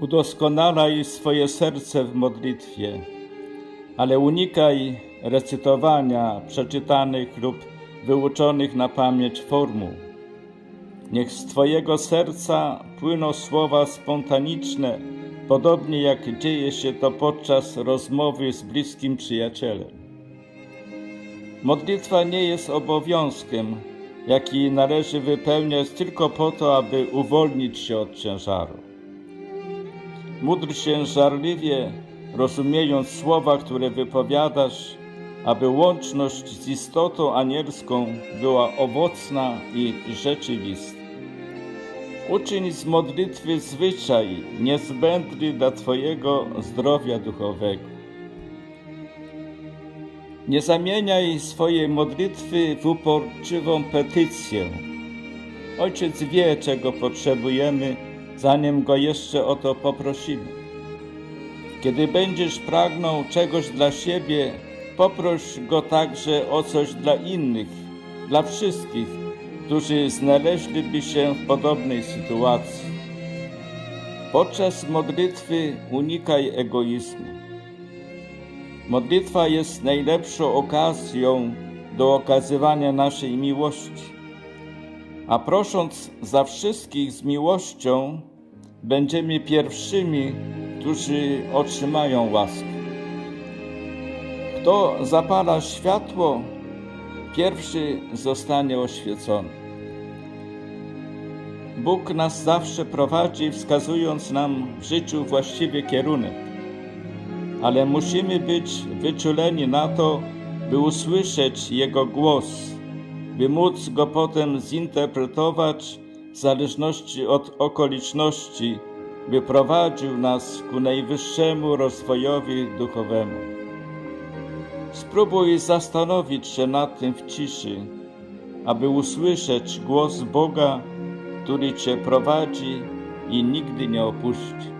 Udoskonalaj swoje serce w modlitwie, ale unikaj recytowania przeczytanych lub wyuczonych na pamięć formuł. Niech z Twojego serca płyną słowa spontaniczne, podobnie jak dzieje się to podczas rozmowy z bliskim przyjacielem. Modlitwa nie jest obowiązkiem, jaki należy wypełniać tylko po to, aby uwolnić się od ciężaru. Módl się żarliwie, rozumiejąc słowa, które wypowiadasz, aby łączność z istotą anielską była owocna i rzeczywista. Uczyń z modlitwy zwyczaj niezbędny dla Twojego zdrowia duchowego. Nie zamieniaj swojej modlitwy w uporczywą petycję. Ojciec wie, czego potrzebujemy, zanim go jeszcze o to poprosimy. Kiedy będziesz pragnął czegoś dla siebie, poproś go także o coś dla innych, dla wszystkich, którzy znaleźliby się w podobnej sytuacji. Podczas modlitwy unikaj egoizmu. Modlitwa jest najlepszą okazją do okazywania naszej miłości. A prosząc za wszystkich z miłością, będziemy pierwszymi, którzy otrzymają łaskę. Kto zapala światło, pierwszy zostanie oświecony. Bóg nas zawsze prowadzi, wskazując nam w życiu właściwy kierunek, ale musimy być wyczuleni na to, by usłyszeć Jego głos, by móc go potem zinterpretować w zależności od okoliczności, by prowadził nas ku najwyższemu rozwojowi duchowemu. Spróbuj zastanowić się nad tym w ciszy, aby usłyszeć głos Boga, który Cię prowadzi i nigdy nie opuści.